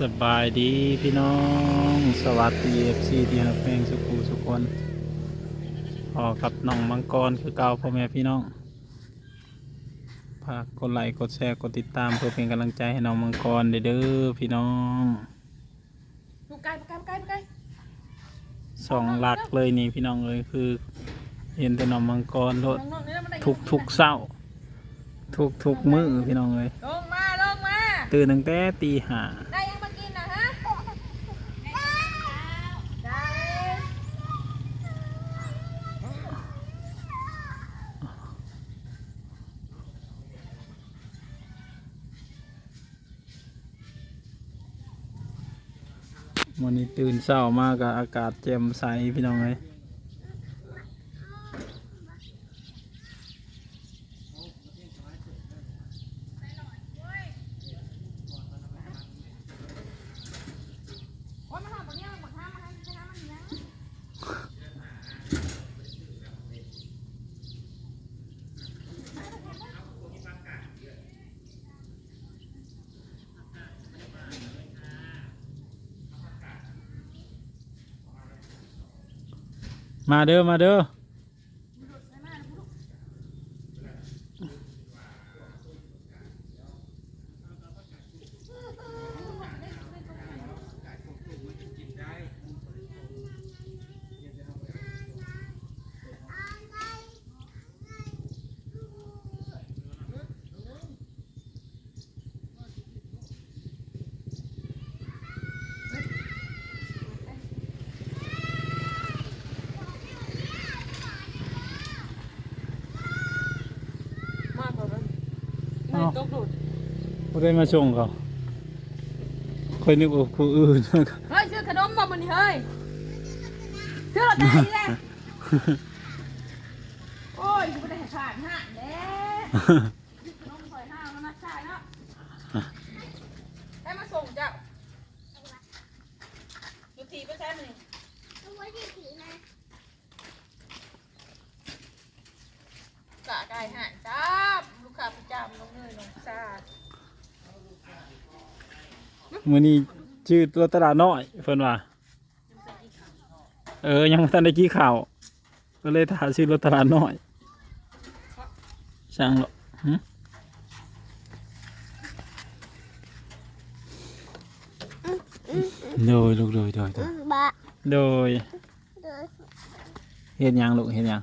สบายดีพี่น้อง สวัสดีเอฟซีที่ฮักเพลงสุขุสุกคนพอกับน้องมังกรคือเก่าพ่อแม่พี่น้องฝากกดไลค์กดแชร์กดติดตามเพื่อเป็นกำลังใจให้น้องมังกรเด้อเด้อพี่น้องลูกไก่ปลาไก่ปลาไก่ปลาไก่สองหลักเลยนี่พี่น้องเลยคือ เห็นแต่น้องมังกรโลดน้องๆนี่นะมันได้ทุกทุกเศร้า ทุกทุกมื้อพี่น้องเลยลงมาลงมาตื่นตั้งแต่ตีห้าได้ยังมากินนะฮะได้ วันนี้ตื่นเช้ามากกับอากาศแจ่มใสพี่น้องเลย โอ้ยมาทำแบบนี้มาทำมาทำมาทำมันนะ มาเด้อมาเด้อ ตกหลุดผู้ได้มาส่งเขาค่อยนึกว่าผู้อื่นเฮ้ยซื้อขนมมาบนนี้เฮ้ยซื้อรถได้แหละโอ้ยกูไม่ได้ขาดห่านแล้วขนมซอยห้าวแล้วมาใช่เนาะให้มาส่งเจ้าอยู่ทีเปอร์เซ็นต์นี่กะไก่ห่านจ้าลูกค้าประจำน้องเนยน้องซามื้อนี้ชื่อตัวตลาดน้อยเพิ่นว่าเออ ยังบ่ทันได้กี้ข่าวก็เลยถามชื่อรถตลาดน้อย ช่างหรอกหึโดยลูกโดยโดยโดยบะโดยเฮ็ดหยังลูกเฮ็ดหยัง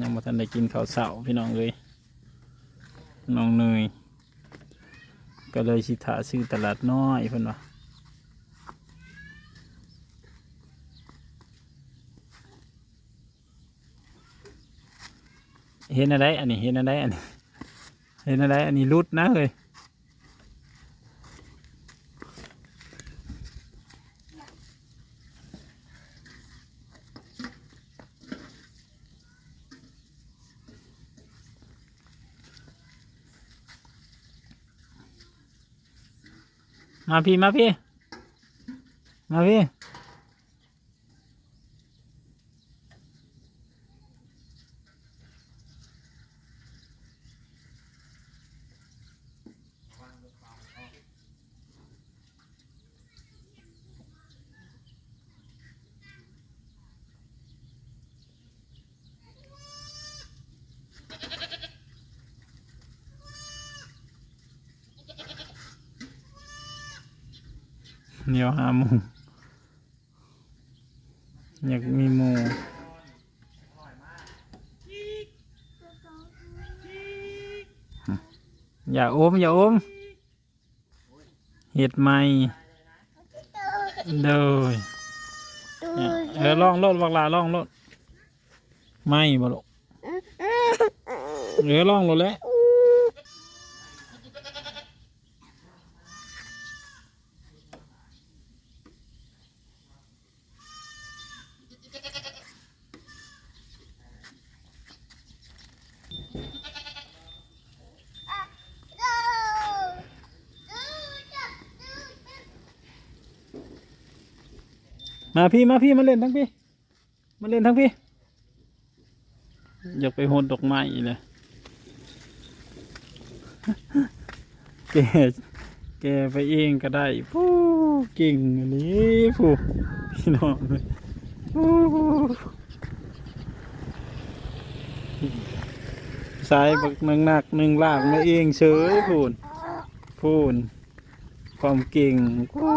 ยังบ่ทันได้กินข้าวเช้าพี่น้องเลยน้องเนยก็เลยสิถาซื้อตลาดน้อยเพิ่นว่าเห็นอะไรอันนี้เห็นอะไรอันนี้เห็นอะไรอันนี้รุดนะเลย มาพี่มาพี่ มาพี่ เดี๋ยวหาหมูอยากมีหมูอย่าอมอย่าอมเห็ดไหมเดยเนี่ยเออลองรถบักลาลองรถไม่บ่ลูกเออลองรถแล้ว มาพี่มาพี่มาเล่นทั้งพี่มาเล่นทั้งพี่ อยากไปโหนดดอกไม้เลยแกแกไปเองก็ได้ผู้เก่งอันนี้ผู้พี่น้องเลยผู้สายบักหนักหนักๆหนึ่งลากมาเองเฉยพูนพูนความเก่งผู้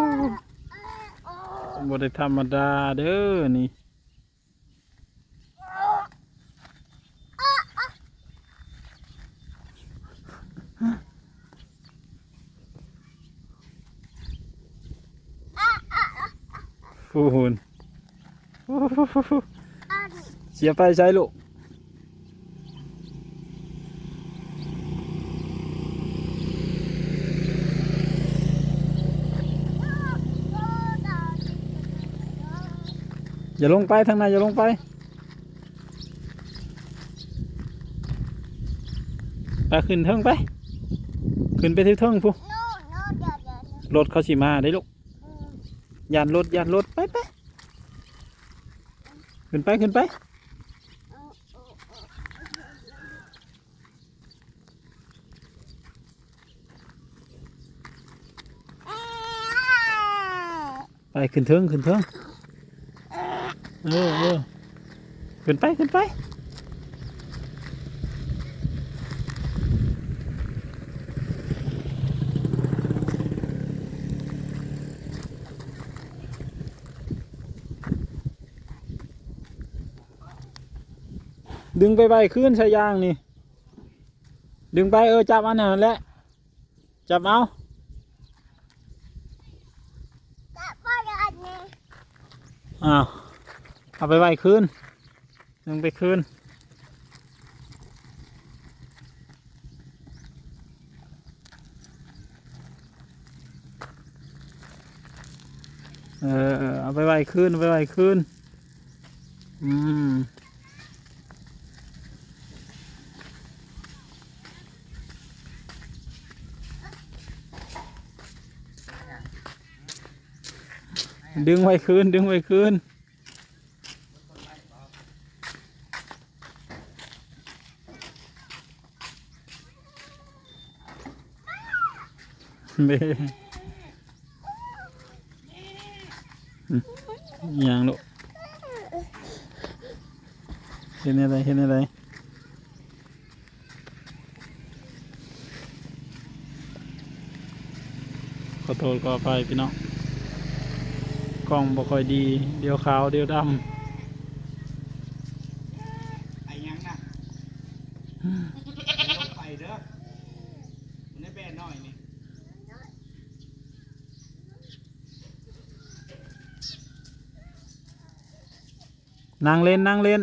บได้ธรรมดาเด้อนี่พูนเสียไปใช้ลูก อย่าลงไปทางในอย่าลงไป ไปขึ้นเทิงไป ขึ้นไปที่เทิงพูรถเขาสิมาได้ลูกยานรถยานรถไปไปขึ้นไปขึ้นไปไปขึ้นเทิงขึ้นเทิง เออเออขึ้นไปขึ้นไปดึงไปไปขึ้นใส่ยางนี่ ดึงไปเออจับอันนั้นแหละ จับเอาอ้าว เอาไปไว้คืนดึงไปคืนเออเออเอาไปไว้คืนเอาไปไว้คืนอืมดึงไว้คืนดึงไว้คืน เบ้อืมอห ย่างลูกเห็นอะไรเห็นอะไรขอโทษขออภัยพี่น้องกล้องบ่ค่อยดี เดี๋ยวขาว เดี๋ยวดไอ้ยังนะไปเด้อมันได้แบนหน่อยนี่ นั่งเล่นนั่งเล่น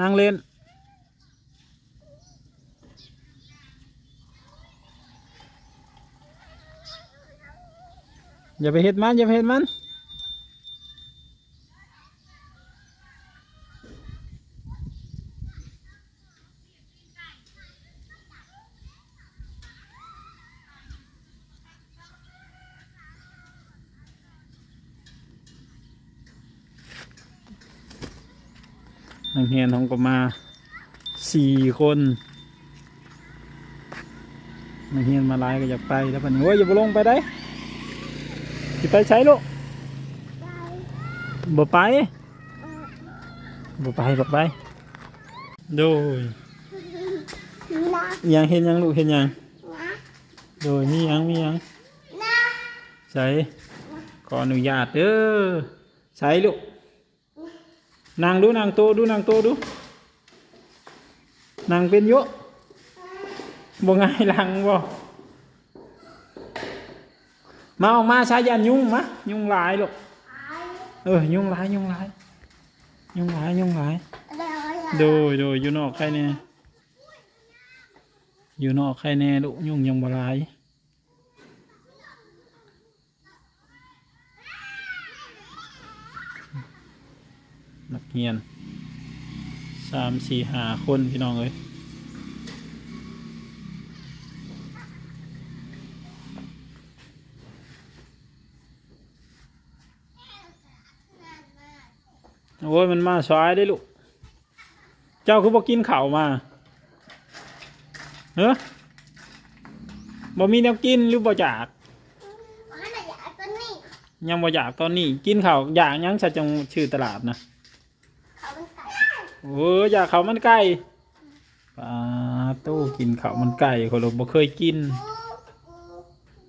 นั่งเล่นอย่าไปเห็ดมันอย่าไปเห็ดมัน นักเรียนของก็มาสี่คนนักเรียนมาหลายก็อยากไปแล้วปะนี้โอ้ยอย่าไปลงไปได้สิไปใช้ลูกบ่ไปบ่ไปบ่ไปโดยอิหยังเห็นหยังลูกเห็นหยังโดยมีหยังมีหยังใส่ขออนุญาตเด้อใส่ลูก นางดูนางโตดูนางโตดูนางเป็นเยอะบ่ง่ายหลังบ่มาออกมาใช้ยันยุ่งมะยุ่งหลายลูกเออยุ่งหลายยุ่งหลายยุ่งหลายยุ่งหลายโดยโดยอยู่นอกใครแน่อยู่นอกใครแน่ลูกยุ่งยังบ่หลาย นักเรียนสามสี่ห้าคนพี่น้องเอ้ยโอ้ยมันมาสายได้ลูก เจ้าคือบอกกินข้าวมาเฮ้อบ่มีแนวกินหรือบ่อยากอันนั้นอยากตัวนี้ยังบ่อยากตอนนี้ กินข้าวอยากหยังซะจังชื่อตลาดนะเขาเป็นไก่ โอ้ยอยากข้าวมันไก่ปลาตู้กินข้าวมันไก่คนเราบ่เคยกิน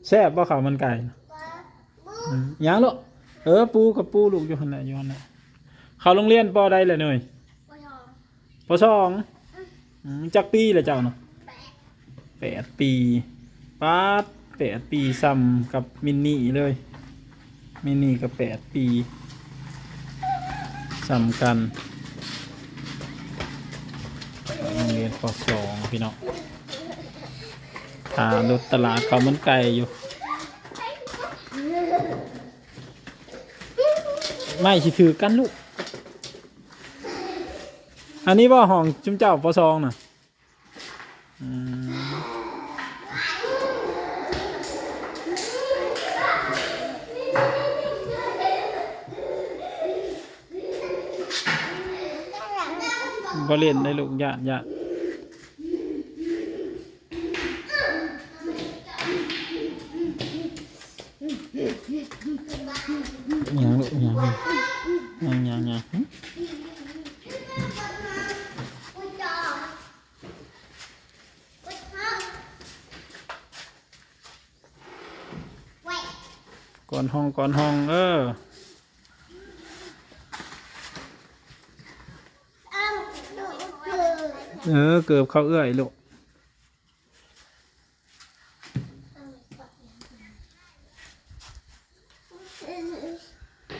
แซ่บบ่ข้าวมันไก่นะปลาบูอืมหยังลูกเออปูกับปูลูกอยู่หั่นแหละอยู่หั่นแหละเข้าโรงเรียนปอใดเลยเนยปองปสองอืมจักปีเลยเจ้าเนาะแปดปีป้าแปดปีซ้ำกับมินนี่เลย มินนี่ก็แปดปีซ้ำกันโรงเรียน ปสองพี่น้องหารถตลาดเขาวมันไก่อยู่ ไม่สิถือกันลูก อันนี้ว่าห้องจุ้มเจ้าปสองน่ะอืมบ่เล่นลูกญาติญาติยังลูกยังยังยังยังหึ บูจอบูทองไว้ ก่อนห้องก่อนห้อง เออ อ้าวดู คือเออเกือบเข้าเอื้อยลูก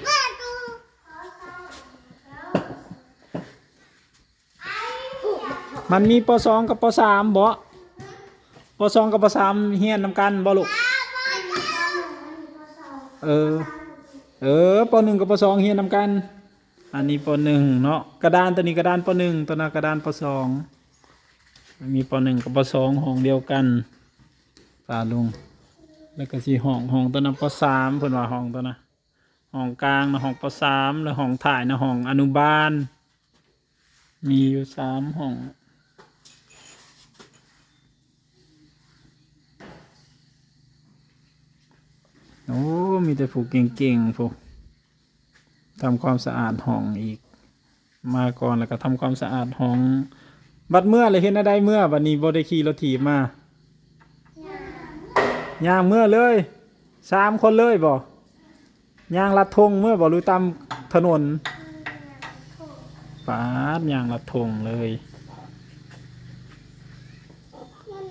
แม่ดู มันมีปสองกับปสามบ่ปสองกับปสามเฮียนนำกันบ่ลูกเออ เออปหนึ่งกับปสองเฮียนนำกัน อันนี้ปหนึ่งเนาะกระดานตัวนี้กระดานปหนึ่งตัวนั้นกระดานปสองมีปหนึ่งกับปสองห้องเดียวกันตาลุงแล้วก็สีห้องห้องตัวนั้นปสามเพิ่นว่าห้องตัวนะห้องกลางนะห้องปสามแล้วห้องถ่ายนะห้องอนุบาล มีอยู่สามห้อง โอ้ มีแต่ผูกเก่งๆผูกทำความสะอาดห้องอีก มาก่อนแล้วก็ทำความสะอาดห้อง บัดเมื่อเลยเห็นอะไรเมื่อบัดนี้บได้ขี่รถถีบมาย่างเมื่อเลยสามคนเลยบ่ย่างลัดธงเมื่อบ่รู้ตามถนนปาดย่างลัดธงเลย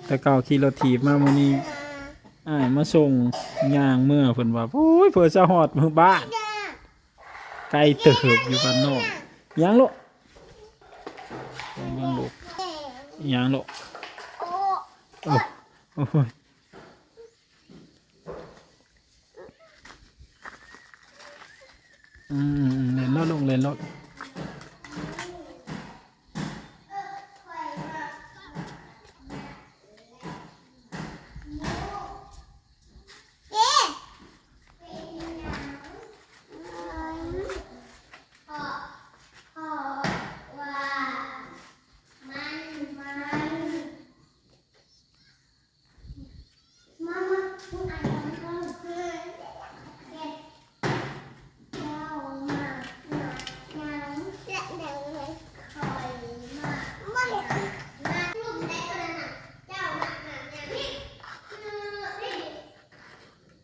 แต่เก่าขี่รถถีบมาวันนี้ อ้ายมาส่งยางเมื่อเพิ่นว่าโอ้ยเพิ่นจะหอดมือบ้าน ไกลเติบอยู่บ้านนอกยังลูกยังลูกยังลูกโอ้โอ้โอ้ยอืมเล่นรถลงเล่นรถ เจ๊พ่อพ่อว่ามันมันมามาคุณอ่านมันก็คือเด็กเจ้ามามายังและเดี๋ยวเลยคอยมาไม่มาลูกได้ตัวนั้นน่ะเจ้ามามาอย่างนี้คือนี่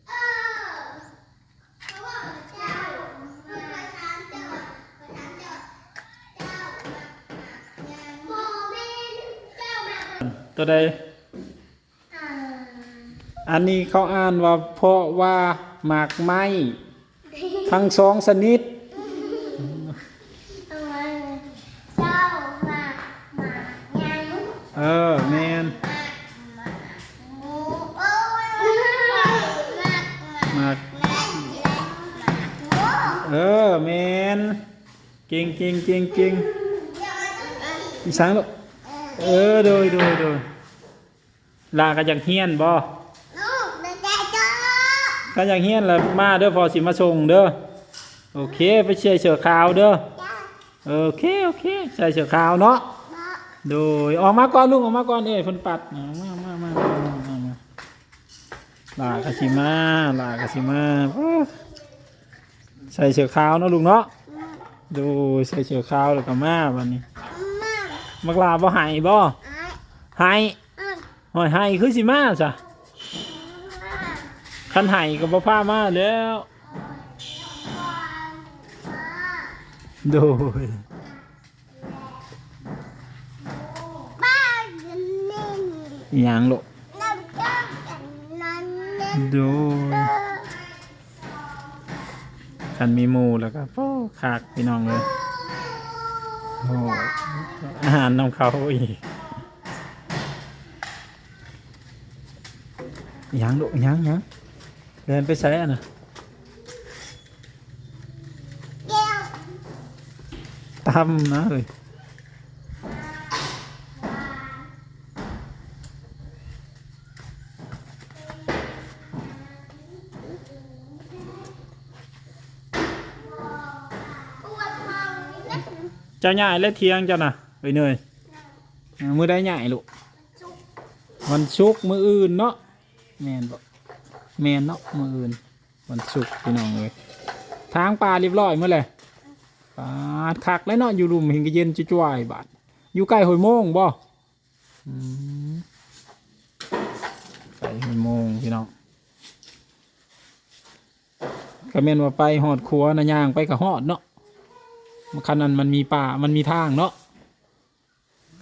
เออเพราะว่าเจ้ามาทางเจ้ามาทางเจ้าเจ้ามาอย่างโมเมนเจ้ามา ตัวใดอ่าอันนี้เขาอ่านว่าเพราะว่าหมากไม้ทั้งสองชนิดเออเจ้ามามาอย่างเออแมนมาหมูโอ้ยมามาหมากและและมาเออแมนเก่งเก่งเก่งเก่งอีสานลูก เออโดยโดยโดยลากันจากเฮียนบ่ลูกเด็กเจ้ากันจากเฮียนแล้วมาเด้อพอสิมาส่งเด้อโอเคไปเชียร์เสือขาวเด้อจ้าโอเคโอเคใส่เสือขาวเนาะมาโดยออกมาก่อนลุงออกมาก่อนเอ้ยเพิ่นปัดมามามามามามามาลากาชิมาลากาชิมาโอ้ใส่เสื้อขาวเนาะลุงเนาะดูใส่เสื้อขาวแล้วก็มาวันนี้มา มักลาบ่หายบ่หายหอยหายคือสิมาจ้ะคันหายก็บ่พามาแล้วโดยยังโลกเราจะกันนั้นเนี่ยโดยคันมีมูแล้วก็โอ้คากพี่น้องเลย อ้อาหารนำเขาอีกอิหยังโลกอิหยังอิหยังเดินไปใส่อะนะแก้วตำนะเลย ปวดท้องนี่นะ เจ้าใหญ่และเทียงเจ้าน่ะเอ้ยเนยอ่ามือได้ใหญ่ลูกจุกวันศุกมืออื่นเนาะแมนบ่แมนเนาะมืออื่นวันศุกพี่น้องเลยทางป่าเรียบร้อยเมื่อไหร่ปาคักแล้วเนาะอยู่รุมเห็นก็เย็นจุ่วยบาดอยู่ใกล้หอยโมงบ่อืมใกล้หอยโมงพี่น้องก็แมนว่าไปหอดครัวนะย่างไปกับหอดเนาะ คันนั้นมันมีป่ามันมีทางเนาะ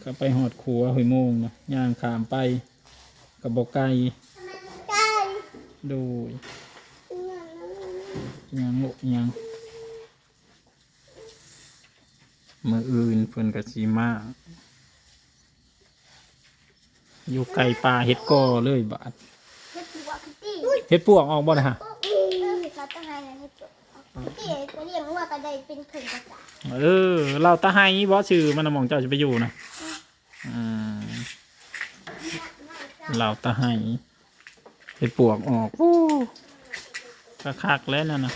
ก็ไปหอดครัวหอยโมงนะย่างขามไปกับบอกไก่ไก่โดยยังลูกยังมืออื่นเพิ่นกะสีมาอยู่ไกลป่าเฮ็ดก่อเลยบาดเฮ็ดปวกตีเฮ็ดปวกออกบ่นะฮะ กตีก็เรียกว่าก็ได้เป็นผึ่งกระจาเออ เราตาไห้บ่ชื่อมันน่ะหมองเจ้าจะไปอยู่นะอืมเราตาไห้เฮ็ดปวกออกโอ้คักๆแล้วนั่นน่ะ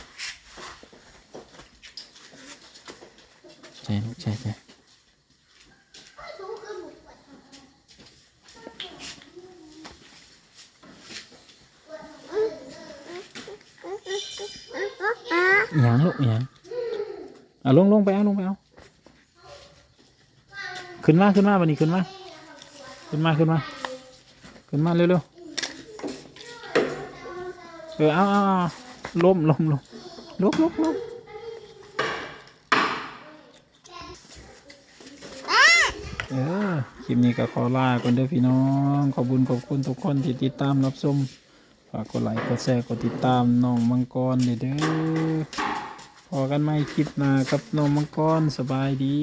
ใช่ลูกใช่ใช่อะอิหยังลูกอิหยัง อะลงลงไปเอาลงไปเอาขึ้นมาขึ้นมาวันนี้ขึ้นมาขึ้นมาขึ้นมาขึ้นมาเร็วๆเออเอาเอาล้มล้มล้มลุกลุกลุกเออคลิปนี้ก็ขอลาก่อนเด้อพี่น้อง ขอบคุญขอบคุณทุกคนที่ติดตามรับชมฝากกดไลค์กดแชร์กดติดตามน้องมังกรเด้อ อพอกันไหมคลิปหน้ากับน้องมังกรสบายดี